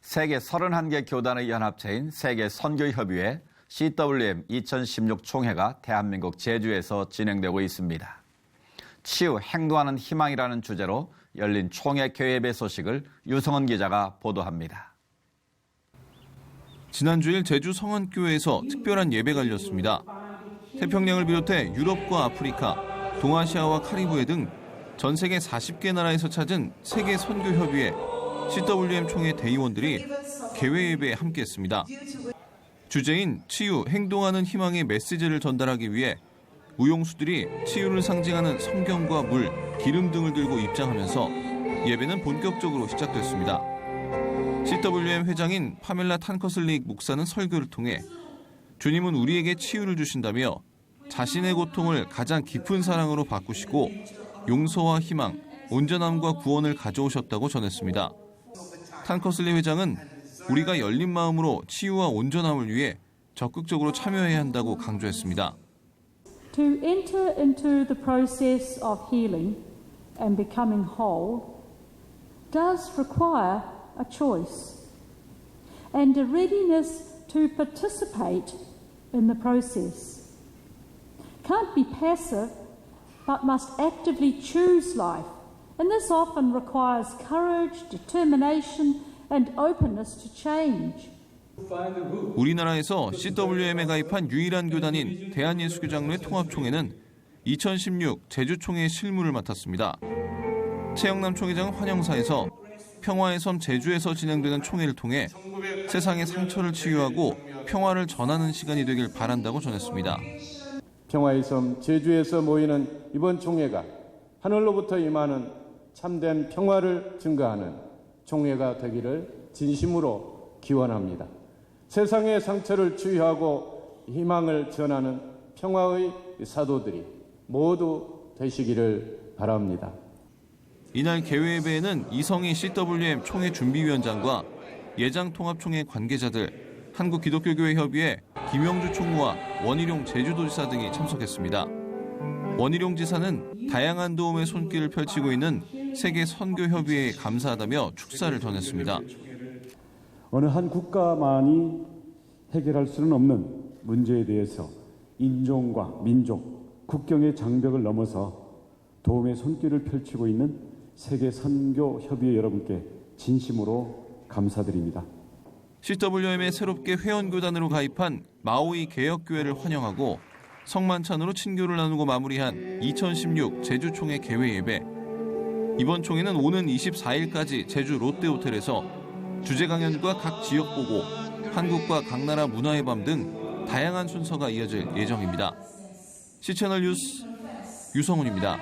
세계 31개 교단의 연합체인 세계 선교협의회 CWM 2016 총회가 대한민국 제주에서 진행되고 있습니다. 치유 행동하는 희망이라는 주제로 열린 총회 개회의 소식을 유성원 기자가 보도합니다. 지난 주일 제주 성안교회에서 특별한 예배가 열렸습니다. 태평양을 비롯해 유럽과 아프리카, 동아시아와 카리브해 등 전 세계 40개 나라에서 찾은 세계 선교협의회 CWM 총회 대의원들이 개회 예배에 함께했습니다. 주제인 치유, 행동하는 희망의 메시지를 전달하기 위해 무용수들이 치유를 상징하는 성경과 물, 기름 등을 들고 입장하면서 예배는 본격적으로 시작됐습니다. CWM 회장인 파멜라 탄커슬릭 목사는 설교를 통해 주님은 우리에게 치유를 주신다며 자신의 고통을 가장 깊은 사랑으로 바꾸시고 용서와 희망, 온전함과 구원을 가져오셨다고 전했습니다. 탄커슬릭 회장은 우리가 열린 마음으로 치유와 온전함을 위해 적극적으로 참여해야 한다고 강조했습니다. To enter into the process of healing and becoming whole does require a choice and a readiness to participate in the process. Can't be passive, but must actively choose life, and this often requires courage, determination, and openness to change. 우리나라에서 CWM에 가입한 유일한 교단인 대한예수교장로회 통합총회는 2016 제주총회 실무를 맡았습니다. 최영남 총회장은 환영사에서 평화의 섬 제주에서 진행되는 총회를 통해 세상의 상처를 치유하고 평화를 전하는 시간이 되길 바란다고 전했습니다. 평화의 섬 제주에서 모이는 이번 총회가 하늘로부터 임하는 참된 평화를 증거하는 총회가 되기를 진심으로 기원합니다. 세상의 상처를 치유하고 희망을 전하는 평화의 사도들이 모두 되시기를 바랍니다. 이날 개회 예배에는 이성희 CWM 총회 준비위원장과 예장통합총회 관계자들, 한국기독교교회협의회 김영주 총무와 원희룡 제주도지사 등이 참석했습니다. 원희룡 지사는 다양한 도움의 손길을 펼치고 있는 세계 선교협의회에 감사하다며 축사를 전했습니다. 어느 한 국가만이 해결할 수는 없는 문제에 대해서 인종과 민족, 국경의 장벽을 넘어서 도움의 손길을 펼치고 있는 세계 선교 협의회 여러분께 진심으로 감사드립니다. CWM에 새롭게 회원교단으로 가입한 마오이 개혁교회를 환영하고 성만찬으로 친교를 나누고 마무리한 2016 제주총회 개회 예배. 이번 총회는 오는 24일까지 제주 롯데호텔에서 주제 강연과 각 지역 보고, 한국과 각 나라 문화의 밤 등 다양한 순서가 이어질 예정입니다. C채널 뉴스 유성훈입니다.